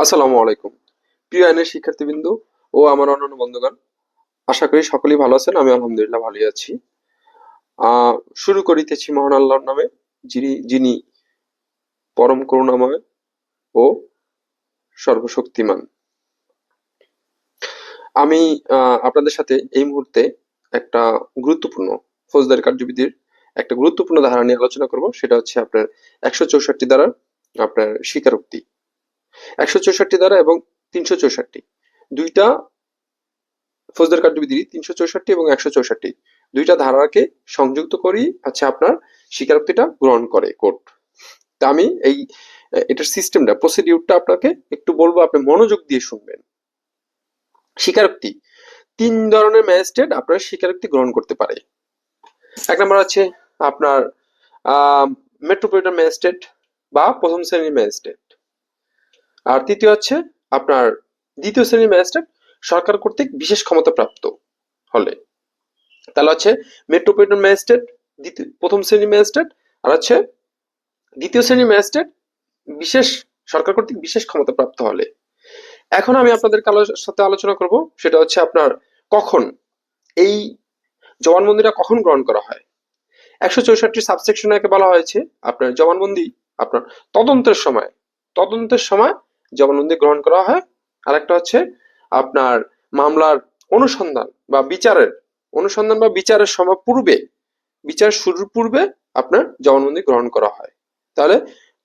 আসসালামু আলাইকুম। প্রিয় আইনের শিক্ষার্থীবৃন্দ ও আমার অন্যান্য বন্ধুগণ, আশা করি সকলেই ভালো আছেন, আমি আলহামদুলিল্লাহ ভালোই আছি। শুরু করিতেছি মহান আল্লাহর নামে, যিনি যিনি পরম করুণাময় ও সর্বশক্তিমান। আমি আপনাদের সাথে এই মুহূর্তে একটা গুরুত্বপূর্ণ ফৌজদারি কার্যবিধির একটা গুরুত্বপূর্ণ ধারা নিয়ে আলোচনা করব, সেটা হচ্ছে আপনার একশো চৌষট্টি দ্বারা আপনার স্বীকারোক্তি। একশো চৌষট্টি দ্বারা এবং তিনশো চৌষট্টি। দুইটা ফৌজদার কার্যবিধি তিনশো চৌষট্টি এবং একশো চৌষট্টি। দুইটা ধারাকে সংযুক্ত করেই হচ্ছে আপনার স্বীকারোক্তিটা গ্রহণ করে কোর্ট। তা আমি এই, এটার সিস্টেমটা, প্রসিডিউরটা আপনাকে একটু বলব, আপনি মনোযোগ দিয়ে শুনবেন। স্বীকারোক্তি। তিন ধরনের ম্যাজিস্ট্রেট আপনার স্বীকারোক্তি গ্রহণ করতে পারে। এক নম্বর আছে আপনার মেট্রোপলিটন ম্যাজিস্ট্রেট বা প্রথম শ্রেণির ম্যাজিস্ট্রেট আর তৃতীয় হচ্ছে আপনার দ্বিতীয় শ্রেণির ম্যাজিস্ট্রেট সরকার কর্তৃক বিশেষ ক্ষমতা প্রাপ্ত হলে। তাহলে হচ্ছে মেট্রোপলিটন ম্যাজিস্ট্রেট, দ্বিতীয়, প্রথম শ্রেণির ম্যাজিস্ট্রেট, আর হচ্ছে দ্বিতীয় শ্রেণির ম্যাজিস্ট্রেট বিশেষ, সরকার কর্তৃক বিশেষ ক্ষমতা প্রাপ্ত হলে। এখন আমি আপনাদের সাথে আলোচনা করব, সেটা হচ্ছে আপনার কখন এই জবানবন্দিটা কখন গ্রহণ করা হয়। একশো চৌষট্টি সাবসেকশনে একে বলা হয়েছে, আপনার জবানবন্দি আপনার তদন্তের সময় তদন্তের সময় জবানবন্দি গ্রহণ করা হয়। আর একটা হচ্ছে আপনার মামলার অনুসন্ধান বা বিচারের, অনুসন্ধান বা বিচারের সময় পূর্বে, বিচার শুরুর পূর্বে আপনার জবানবন্দি গ্রহণ করা হয়। তাহলে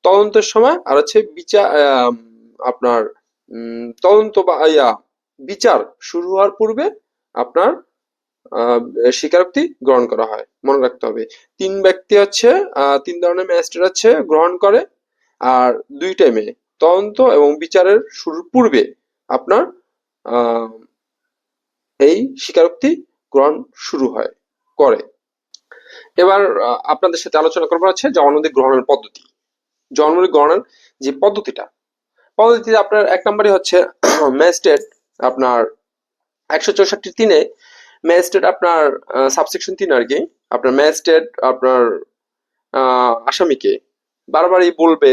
তদন্তের সময় আর হচ্ছে বিচার আপনার তদন্ত বা, ইয়া, বিচার শুরু হওয়ার পূর্বে আপনার স্বীকারোক্তি গ্রহণ করা হয়। মনে রাখতে হবে। তিন ব্যক্তি হচ্ছে তিন ধরনের ম্যাজিস্ট্রেট হচ্ছে, গ্রহণ করে, আর দুই টাইমে তদন্ত এবং বিচারের শুরুর পূর্বে আপনার এই স্বীকারোক্তি গ্রহণ শুরু হয়, করে। এবার আপনাদের সাথে আলোচনা করব হচ্ছে জবানবন্দি গ্রহণের পদ্ধতি। জবানবন্দি গ্রহণের যে পদ্ধতিটা, পদ্ধতিতে আপনার এক নম্বরই হচ্ছে ম্যাজিস্ট্রেট আপনার একশো চৌষট্টি তিনে ম্যাজিস্ট্রেট আপনার সাবসেকশন তিন আর কি, আপনার ম্যাজিস্ট্রেট আপনার আসামিকে বারবারই বলবে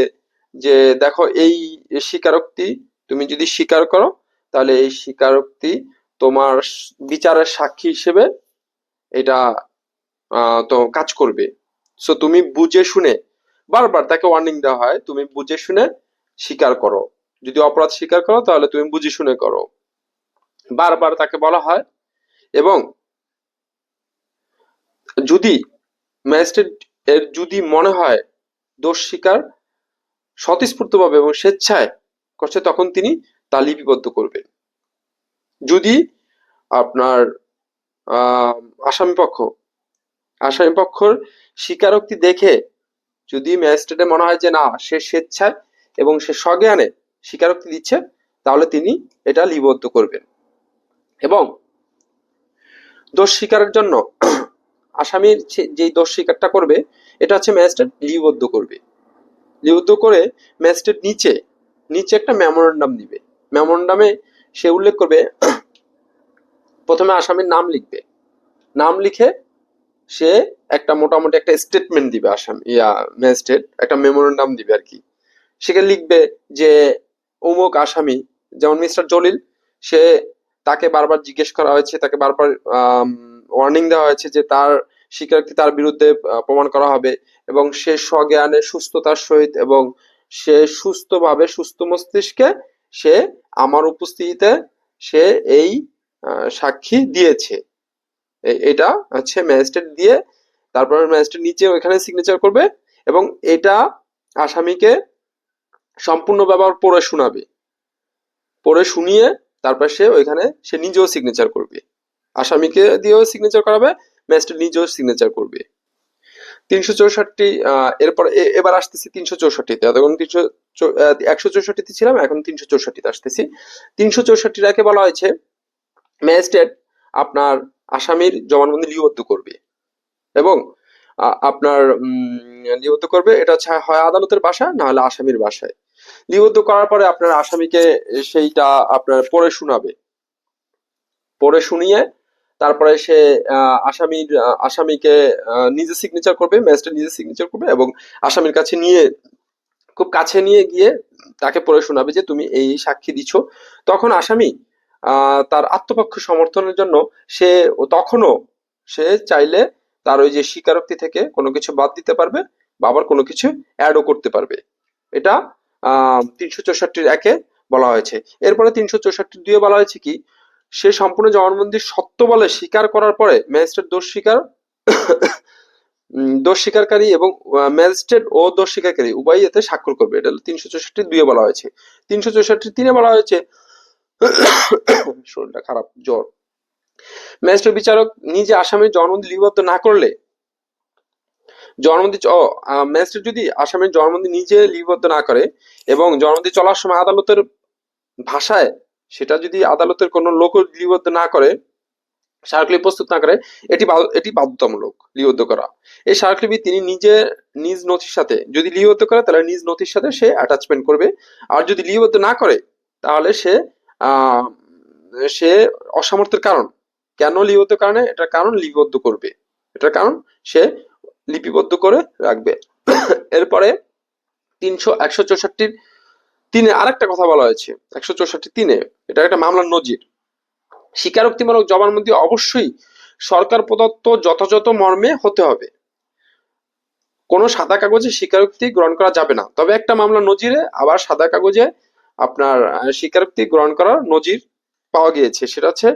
যে দেখো এই স্বীকারোক্তি তুমি যদি স্বীকার করো, তাহলে এই স্বীকারোক্তি তোমার বিচারের সাক্ষী হিসেবে এটা তো কাজ করবে। সো তুমি বুঝে শুনে, বারবার তাকে ওয়ার্নিং দেওয়া হয়, তুমি বুঝে শুনে স্বীকার করো। যদি অপরাধ স্বীকার করো, তাহলে তুমি বুঝে শুনে করো। বারবার তাকে বলা হয় এবং যদি ম্যাজিস্ট্রেট এর যদি মনে হয় দোষ স্বীকার স্বতঃস্ফূর্তভাবে এবং স্বেচ্ছায় করছে, তখন তিনি তা লিপিবদ্ধ করবেন যদি আপনার আসামি পক্ষ, আসামি পক্ষর স্বীকারোক্তি দেখে যদি ম্যাজিস্ট্রেটের মনে হয় যে না, সে স্বেচ্ছায় এবং সে সজ্ঞানে স্বীকারোক্তি দিচ্ছে, তাহলে তিনি এটা লিপিবদ্ধ করবেন। এবং দোষ স্বীকারের জন্য আসামির যে- দোষ স্বীকারটা করবে, এটা হচ্ছে ম্যাজিস্ট্রেট লিপিবদ্ধ করবে। লিপিবদ্ধ করে ম্যাজিস্ট্রেট নিচে নিচে একটা মেমোরেন্ডাম দিবে মেমোরেন্ডামে সে উল্লেখ করবে, প্রথমে আসামির নাম লিখবে। নাম লিখে সে একটা মোটামুটি একটা স্টেটমেন্ট দিবে আসামি, ইয়া ম্যাজিস্ট্রেট একটা মেমোরেন্ডাম দিবে আর কি। সেখানে লিখবে যে অমুক আসামি, যেমন মিস্টার জলিল, সে তাকে বারবার জিজ্ঞেস করা হয়েছে, তাকে বারবার ওয়ার্নিং দেওয়া হয়েছে যে তার স্বীকারোক্তি তার বিরুদ্ধে প্রমাণ করা হবে এবং সে স্বজ্ঞানে, সুস্থতার সহিত এবং সে সুস্থভাবে সুস্থ মস্তিষ্কে সে আমার উপস্থিতিতে সে এই সাক্ষী দিয়েছে। এটা হচ্ছে ম্যাজিস্ট্রেট দিয়ে তারপর ম্যাজিস্ট্রেট নিচে ওইখানে সিগনেচার করবে এবং এটা আসামিকে সম্পূর্ণ ব্যাপার পড়ে শোনাবে। পড়ে শুনিয়ে তারপর সে ওইখানে, সে নিজেও সিগনেচার করবে। আসামিকে দিয়েও সিগনেচার করাবে ম্যাজিস্ট্রেট নিজেও সিগনেচার করবে। তিনশো চৌষট্টি এরপর এবার আসতেছি তিনশো চৌষট্টিতে। তখন তিনশো একশো চৌষট্টিতে ছিলাম, এখন তিনশো চৌষট্টিতে আসতেছি। তিনশো চৌষট্টির একে বলা হয়েছে ম্যাজিস্ট্রেট আপনার আসামির জবানবন্দি লিপিবদ্ধ করবে। এবং আপনার লিপিবদ্ধ করবে, এটা হচ্ছে হয় আদালতের বাসা, না হলে আসামির বাসায়। লিপিবদ্ধ করার পরে আপনার আসামিকে সেইটা আপনার পড়ে শোনাবে। পড়ে শুনিয়ে তারপরে সে আসামির আসামিকে নিজে সিগনেচার করবে, ম্যাজিস্ট্রেট নিজে সিগনেচার করবে এবং আসামির কাছে নিয়ে, খুব কাছে নিয়ে গিয়ে তাকে পড়ে শোনাবে যে তুমি এই সাক্ষী দিচ্ছ তখন আসামি তার আত্মপক্ষ সমর্থনের জন্য সে তখনও সে চাইলে তার ওই যে স্বীকারোক্তি থেকে কোনো কিছু বাদ দিতে পারবে বা আবার কোনো কিছু অ্যাডও করতে পারবে। এটা আহ তিনশো চৌষট্টির একে বলা হয়েছে। এরপরে তিনশো চৌষট্টির দুয়ে বলা হয়েছে কি সে সম্পূর্ণ জবানবন্দি সত্য বলে স্বীকার করার পরে ম্যাজিস্ট্রেট দোষ স্বীকার দোষ স্বীকারকারী এবং ম্যাজিস্ট্রেট ও দোষ স্বীকারকারী উভয়ই এতে স্বাক্ষর করবে। এটা তিনশো চৌষট্টি দুয়ে বলা হয়েছে। তিনশো চৌষট্টি তিনে বলা হয়েছে শরীরটা খারাপ জ্বর। ম্যাজিস্ট্রেট বিচারক নিজে আসামের জবানবন্দি লিপিবদ্ধ না করলে জবানবন্দি ও, ম্যাজিস্ট্রেট যদি আসামের জবানবন্দি নিজে লিপিবদ্ধ না করে এবং জবানবন্দি চলার সময় আদালতের ভাষায় সেটা যদি আদালতের কোনো লোক লিপিবদ্ধ না করে স্মারকলিপি প্রস্তুত না করে, এটি এটি বাধ্যতামূলক লিপিবদ্ধ করা। এই স্মারকলিপি তিনি নিজে নিজ নথির সাথে, যদি লিপিবদ্ধ করে, তাহলে নিজ নথির সাথে সে অ্যাটাচমেন্ট করবে। আর যদি লিপিবদ্ধ না করে, তাহলে সে সে অসামর্থ্যের কারণ। কেন লিপিবদ্ধ কারণে? এটার কারণ লিপিবদ্ধ করবে। এটার কারণ সে লিপিবদ্ধ করে রাখবে। এরপরে তিনশো একশো চৌষট্টির তিনে আরেকটা কথা বলা হয়েছে, একশো চৌষট্টি তিনে। এটা একটা মামলার নজির। স্বীকারোক্তিমূলক জবানবন্দি অবশ্যই সরকার প্রদত্ত যথাযথ মর্মে হতে হবে। কোনো সাদা কাগজে স্বীকারোক্তি গ্রহণ করা যাবে না। তবে একটা মামলা নজিরে, আবার সাদা কাগজে আপনার স্বীকারোক্তি গ্রহণ করার নজির পাওয়া গিয়েছে। সেটা হচ্ছে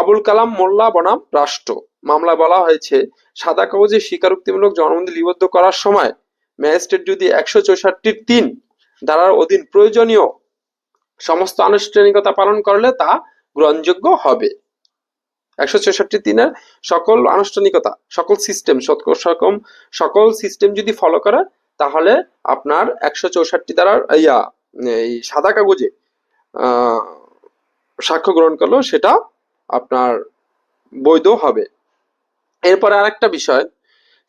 আবুল কালাম মোল্লা বনাম রাষ্ট্র। মামলা বলা হয়েছে, সাদা কাগজে স্বীকারোক্তিমূলক জবানবন্দি লিপিবদ্ধ করার সময় ম্যাজিস্ট্রেট যদি একশো চৌষট্টির তিন ধারার অধীন প্রয়োজনীয় সমস্ত আনুষ্ঠানিকতা পালন করলে তা গ্রহণযোগ্য হবে। একশো ছেষট্টি তিনে সকল আনুষ্ঠানিকতা, সকল সিস্টেম সকল সকল সিস্টেম যদি ফলো করে, তাহলে আপনার একশো চৌষট্টি দ্বারা ইয়া, এই সাদা কাগজে সাক্ষ্য গ্রহণ করল সেটা আপনার বৈধ হবে। এরপরে আরেকটা বিষয়,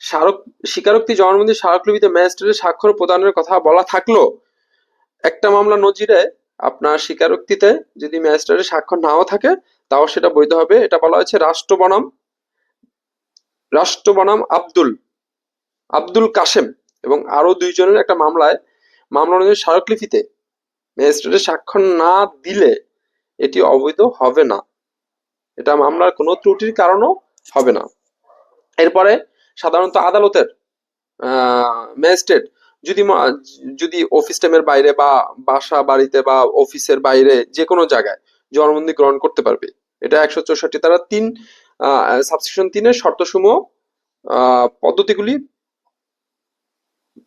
স্মারক, স্বীকারোক্তি জবানবন্দি স্মারকলিপিতে ম্যাজিস্ট্রেটের স্বাক্ষর প্রদানের কথা বলা থাকল একটা মামলা নজিরে আপনার স্বীকারোক্তিতে যদি ম্যাজিস্ট্রেটের স্বাক্ষর নাও থাকে, তাও সেটা বৈধ হবে। এটা বলা হয়েছে রাষ্ট্র বনাম রাষ্ট্র বনাম আব্দুল আব্দুল কাশেম এবং আরও দুইজনের একটা মামলায়, মামলা অনুযায়ী স্মারকলিপিতে ম্যাজিস্ট্রেটের স্বাক্ষর না দিলে এটি অবৈধ হবে না। এটা মামলার কোনো ত্রুটির কারণও হবে না। এরপরে সাধারণত আদালতের ম্যাজিস্ট্রেট যদি যদি অফিস টাইমের বাইরে বা বাসা বাড়িতে বা অফিসের বাইরে যে কোনো জায়গায় জবানবন্দি গ্রহণ করতে পারবে। এটা একশো চৌষট্টি তারা তিন সাবসেকশন তিনের শর্তসমূহ পদ্ধতিগুলি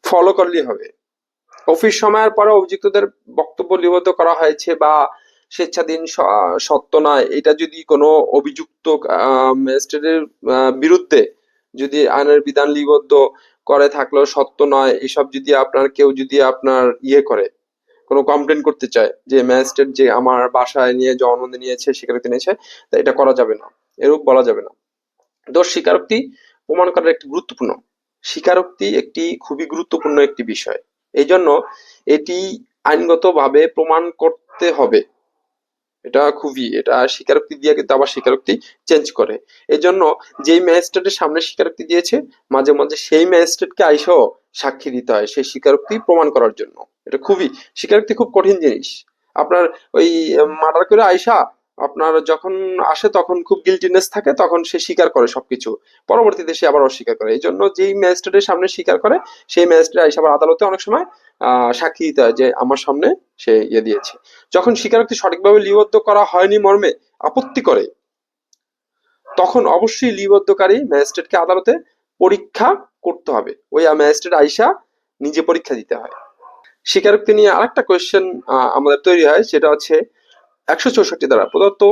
ফলো করলেই হবে। অফিস সময়ের পরে অভিযুক্তদের বক্তব্য লিপিবদ্ধ করা হয়েছে বা স্বেচ্ছাধীন সত্য নয়। এটা যদি কোনো অভিযুক্ত ম্যাজিস্ট্রেটের বিরুদ্ধে যদি আইনের বিধান লিপিবদ্ধ করে থাকলেও সত্য নয়, এসব যদি আপনার, কেউ যদি আপনার ইয়ে করে, কোনো কমপ্লেন করতে চায় যে ম্যাজিস্ট্রেট যে আমার বাসায় নিয়ে জবানবন্দি নিয়েছে স্বীকারোক্তি নিয়েছে তা এটা করা যাবে না, এরূপ বলা যাবে না। দোষ স্বীকারোক্তি প্রমাণ করার একটি গুরুত্বপূর্ণ, স্বীকারোক্তি একটি খুবই গুরুত্বপূর্ণ একটি বিষয়। এই জন্য এটি আইনগতভাবে প্রমাণ করতে হবে। এটা খুবই, এটা স্বীকারোক্তি দিয়ে কিন্তু আবার স্বীকারোক্তি চেঞ্জ করে। এই জন্য যেই ম্যাজিস্ট্রেটের সামনে স্বীকারোক্তি দিয়েছে, মাঝে মাঝে সেই ম্যাজিস্ট্রেটকে আইসেও সাক্ষী দিতে হয় সেই স্বীকারোক্তি প্রমাণ করার জন্য। এটা খুবই, স্বীকারোক্তি খুব কঠিন জিনিস। আপনার ওই মার্ডার করে আইসা, আপনার যখন আসে তখন খুব গিলটিনেস থাকে, তখন সে স্বীকার করে সবকিছু। পরবর্তীতে সে আবার অস্বীকার করে। এই জন্য যেই ম্যাজিস্ট্রেটের সামনে স্বীকার করে, সেই ম্যাজিস্ট্রেট আইসা আবার আদালতে অনেক সময় সাক্ষী দিতে হয় যে আমার সামনে সে ইয়ে দিয়েছে। যখন স্বীকারোক্তি সঠিকভাবে লিপিবদ্ধ করা হয়নি মর্মে আপত্তি করে, তখন অবশ্যই লিপিবদ্ধকারী ম্যাজিস্ট্রেটকে আদালতে পরীক্ষা করতে হবে। ওই ম্যাজিস্ট্রেট আইসা নিজে পরীক্ষা দিতে হয়। স্বীকারোক্তি নিয়ে আরেকটা কোয়েশ্চেন আমাদের তৈরি হয়, সেটা হচ্ছে একশো চৌষট্টি দ্বারা প্রদত্ত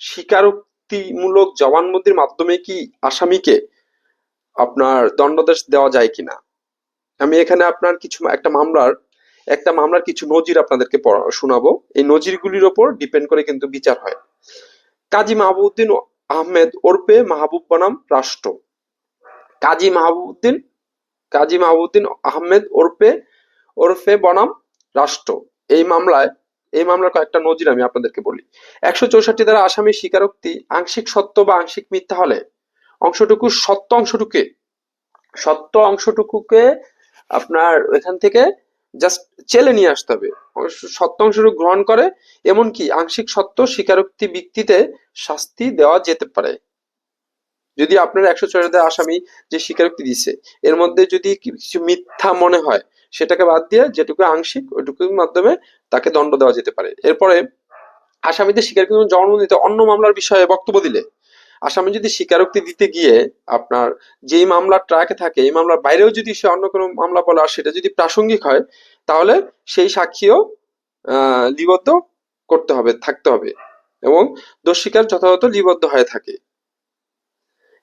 স্বীকারোক্তিমূলক জবানবন্দির মাধ্যমে কি আসামিকে আপনার দণ্ডাদেশ দেওয়া যায় কিনা? আমি এখানে আপনার কিছু একটা মামলার একটা মামলার কিছু নজির আপনাদেরকে শোনাবো। এই নজিরগুলির ওপর ডিপেন্ড করে কিন্তু বিচার হয়। কাজী মাহবুবউদ্দিন আহমেদ ওরফে মাহবুব বনাম রাষ্ট্র। কাজী মাহবুবউদ্দিন কাজী মাহবুবউদ্দিন আহমেদ ওরফে ওরফে বনাম রাষ্ট্র। এই মামলায়, এই মামলার কয়েকটা নজির আমি আপনাদেরকে বলি। একশো চৌষট্টি দ্বারা আসামি স্বীকারোক্তি আংশিক সত্য বা আংশিক মিথ্যা হলে অংশটুকু সত্য অংশটুকে, সত্য অংশটুকুকে আপনার এখান থেকে জাস্ট চেলে নিয়ে আসতে হবে। সত্যাংশরূপ গ্রহণ করে, এমনকি আংশিক সত্য স্বীকারোক্তি ভিত্তিতে শাস্তি দেওয়া যেতে পারে। যদি আপনার একশো ছয় আসামি যে স্বীকারোক্তি দিছে, এর মধ্যে যদি কিছু মিথ্যা মনে হয়, সেটাকে বাদ দিয়ে যেটুকু আংশিক, ওইটুকুর মাধ্যমে তাকে দণ্ড দেওয়া যেতে পারে। এরপরে আসামিদের স্বীকারোক্তি জবানবন্দিতে অন্য মামলার বিষয়ে বক্তব্য দিলে আসামি যদি স্বীকারোক্তি দিতে গিয়ে আপনার যেই মামলার ট্রাকে থাকে, এই মামলার বাইরেও যদি সে অন্য কোনো মামলা বলে আর সেটা যদি প্রাসঙ্গিক হয়, তাহলে সেই সাক্ষীও লিবদ্ধ করতে হবে, থাকতে হবে এবং দোষ স্বীকার যথাযথ লিবদ্ধ হয়ে থাকে।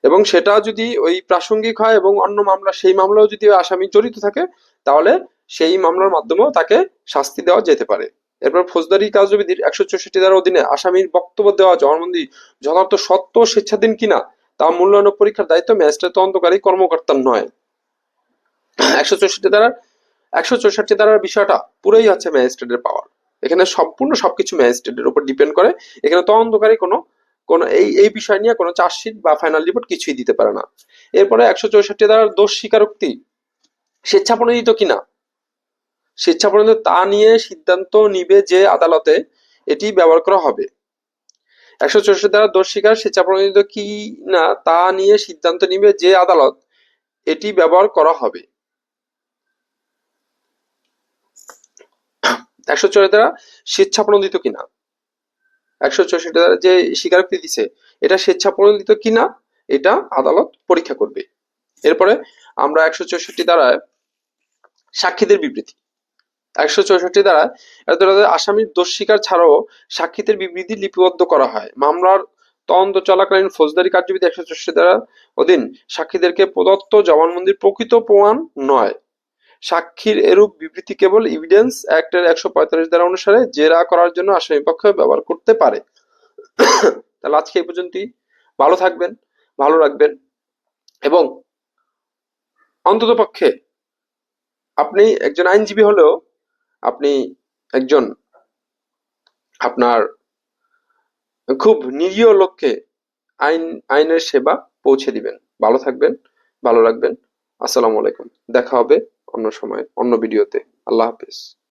এবং সেটা যদি ওই প্রাসঙ্গিক হয় এবং অন্য মামলা, সেই মামলাও যদি আসামি জড়িত থাকে, তাহলে সেই মামলার মাধ্যমেও তাকে শাস্তি দেওয়া যেতে পারে। এরপর ফৌজদারি কার্যবিধির একশো চৌষট্টি ধারার অধীনে আসামির বক্তব্য দেওয়া জবানবন্দি যথার্থ সত্য স্বেচ্ছাধীন কিনা তা মূল্যায়ন পরীক্ষার দায়িত্ব ম্যাজিস্ট্রেট তদন্তকারী কর্মকর্তার নয়। একশো চৌষট্টি ধারার, একশো চৌষট্টি ধারার বিষয়টা পুরোই হচ্ছে ম্যাজিস্ট্রেটের পাওয়ার এখানে সম্পূর্ণ সবকিছু ম্যাজিস্ট্রেটের উপর ডিপেন্ড করে। এখানে তদন্তকারী কোনো কোনো এই এই বিষয় নিয়ে কোনো চার্জশিট বা ফাইনাল রিপোর্ট কিছুই দিতে পারে না। এরপরে একশো চৌষট্টি ধারার দোষ স্বীকারোক্তি স্বেচ্ছাপ্রণোদিত কিনা স্বেচ্ছাপ্রণোদিত তা নিয়ে সিদ্ধান্ত নিবে যে আদালতে এটি ব্যবহার করা হবে। একশো চৌষট্টি ধারা দোষ স্বীকার স্বেচ্ছাপ্রণোদিত কি না তা নিয়ে সিদ্ধান্ত নিবে যে আদালত এটি ব্যবহার করা হবে। একশো চৌষট্টি ধারা স্বেচ্ছাপ্রণোদিত কিনা একশো চৌষট্টি ধারা যে স্বীকারোক্তি দিছে, এটা স্বেচ্ছাপ্রণোদিত কিনা এটা আদালত পরীক্ষা করবে। এরপরে আমরা একশো চৌষট্টি দ্বারায় সাক্ষীদের বিবৃতি। একশো চৌষট্টি দ্বারা আসামির দোষ স্বীকার ছাড়াও সাক্ষীদের বিবৃতি লিপিবদ্ধ করা হয়। মামলার তদন্ত চলাকালীন ফৌজদারি কার্যবিধি একশো চৌষট্টি দ্বারা অধীন সাক্ষীদেরকে প্রদত্ত জবানবন্দির প্রকৃত প্রমাণ নয়। সাক্ষীর এরূপ বিবৃতি কেবল ইভিডেন্স অ্যাক্টের একশো পঁয়তাল্লিশ ধারা অনুসারে জেরা করার জন্য আসামি পক্ষ ব্যবহার করতে পারে। তাহলে আজকে এই পর্যন্তই। ভালো থাকবেন, ভালো রাখবেন এবং অন্তত পক্ষে আপনি একজন আইনজীবী হলেও আপনি একজন আপনার খুব নিরীহ লোককে আইন, আইনের সেবা পৌঁছে দিবেন। ভালো থাকবেন, ভালো রাখবেন। আসসালামু আলাইকুম। দেখা হবে অন্য সময়, অন্য ভিডিওতে। আল্লাহ হাফিজ।